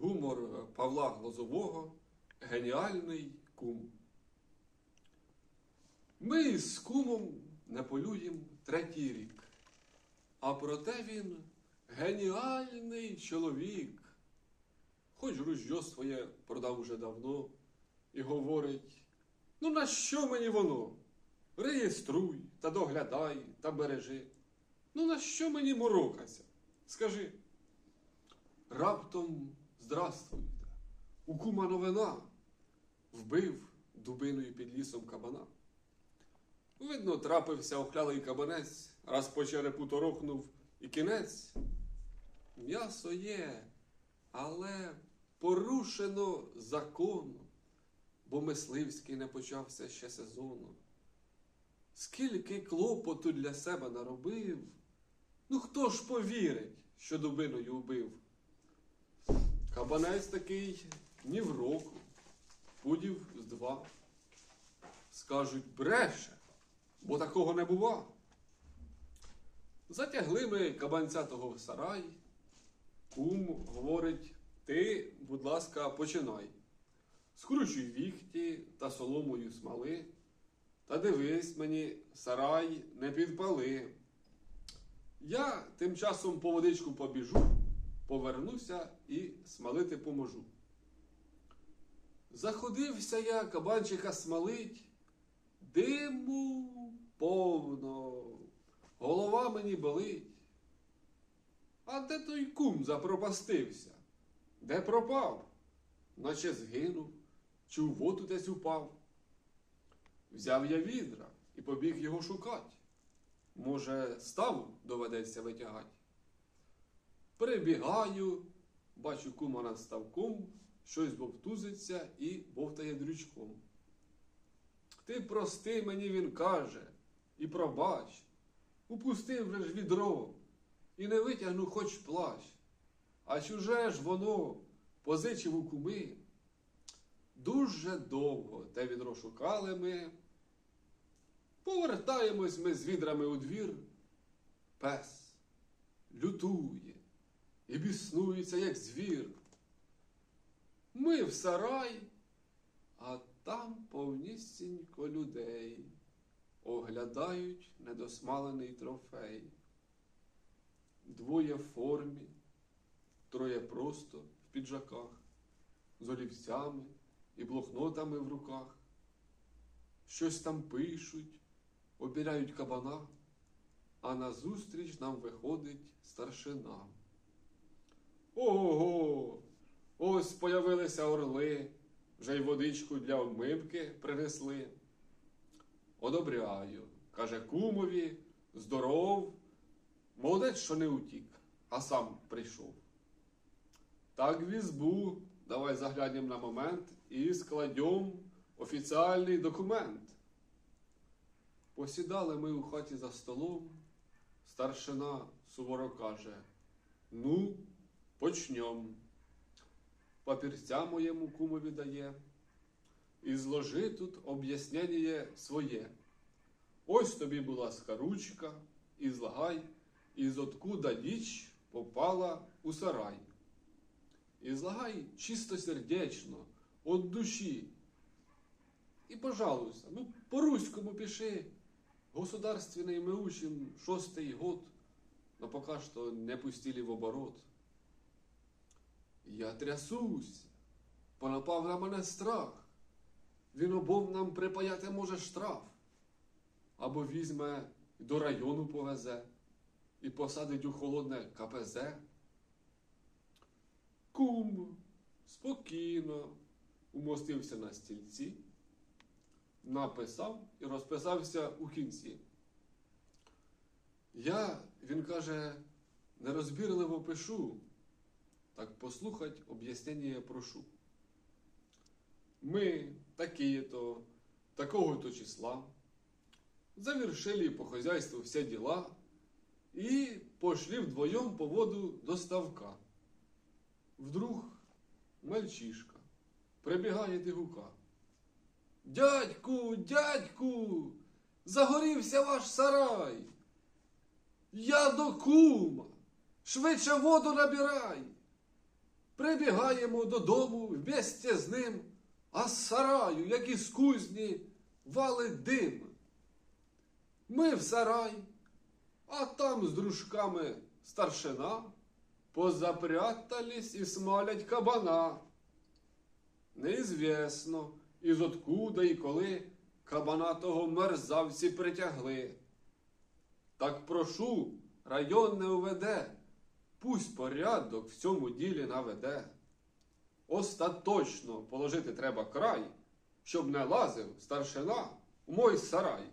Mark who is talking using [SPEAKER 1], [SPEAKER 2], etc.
[SPEAKER 1] гумор Павла Глозового Геніальний кум. Ми з кумом не полюємо третій рік. А проте він геніальний чоловік. Хоч ружьо своє продав уже давно і говорить: ну на що мені воно? Реєструй та доглядай та бережи. Ну на що мені морокаться? Скажи. Раптом здравствуйте. У кума новина вбив дубиною під лісом кабана. Видно, трапився охлялий кабанець, раз по черепу торохнув і кінець. М'ясо є, але порушено закону, бо мисливський не почався ще сезону. Скільки клопоту для себе наробив, ну хто ж повірить, що дубиною вбив? Кабанець такий ні в року, пудів з два. Скажуть, бреше, бо такого не бува. Затягли ми кабанця того в сарай. Кум говорить, ти, будь ласка, починай. Скручуй віхті та соломою смали. Та дивись мені, сарай не підпали. Я тим часом по водичку побіжу, повернуся і смалити поможу. Заходився я кабанчика смалить, диму повно, голова мені болить. А де той кум запропастився? Де пропав? Наче згинув, чи у воду десь упав. Взяв я відра і побіг його шукать. Може, ставу доведеться витягать. Прибігаю, бачу кума над ставком, щось бовтузиться і бовтає дрючком. Ти прости мені, він каже, і пробач, упустив вже ж відро, і не витягну хоч плащ. А чуже ж воно позичив у куми. Дуже довго те відро шукали ми. Повертаємось ми з відрами у двір. Пес лютує і біснується, як звір. Ми в сарай, а там повнісінько людей оглядають недосмалений трофей. Двоє в формі, троє просто в піджаках, з олівцями і блокнотами в руках. Щось там пишуть, обіляють кабана, а назустріч нам виходить старшина. Ого! Ось появилися орли, вже й водичку для обмивки принесли. Одобряю, каже кумові, здоров, молодець, що не утік, а сам прийшов. Так візьбу, давай заглянем на момент і складем офіціальний документ. Посідали ми у хаті за столом. Старшина суворо каже: Ну, почнем. Папірця моєму кумові дає. І зложи тут об'яснення своє. Ось тобі була скаручка, і злагай, із откуда діч попала у сарай. І злагай чистосердечно, от душі. І, пожалуйста, ну по-руському пиши. Государственный мы учим шостий год, но пока что не пустили в оборот. Я трясусь, понапав на мене страх. Він обом нам припаяти може штраф. Або візьме до району повезе і посадить у холодне КПЗ. Кум спокійно умостився на стільці, написав і розписався у кінці. Я, він каже, нерозбірливо пишу, так послухать об'яснення я прошу. Ми такі-то, такого-то числа, завершили по хозяйству все дела и пошли вдвоем по воду до ставка. Вдруг мальчишка прибігає до гука. Дядьку, дядьку, загорівся ваш сарай. Я до кума, швидше воду набирай. Прибігаємо додому вместе з ним, а з сараю, як із кузні, валить дим. Ми в сарай, а там з дружками старшина позапрятались і смалять кабана. Неізвісно, із откуда і коли кабана того мерзавці притягли. Так прошу, район не уведе, пусть порядок в цьому ділі наведе. Остаточно положити треба край, щоб не лазив старшина у мой сарай.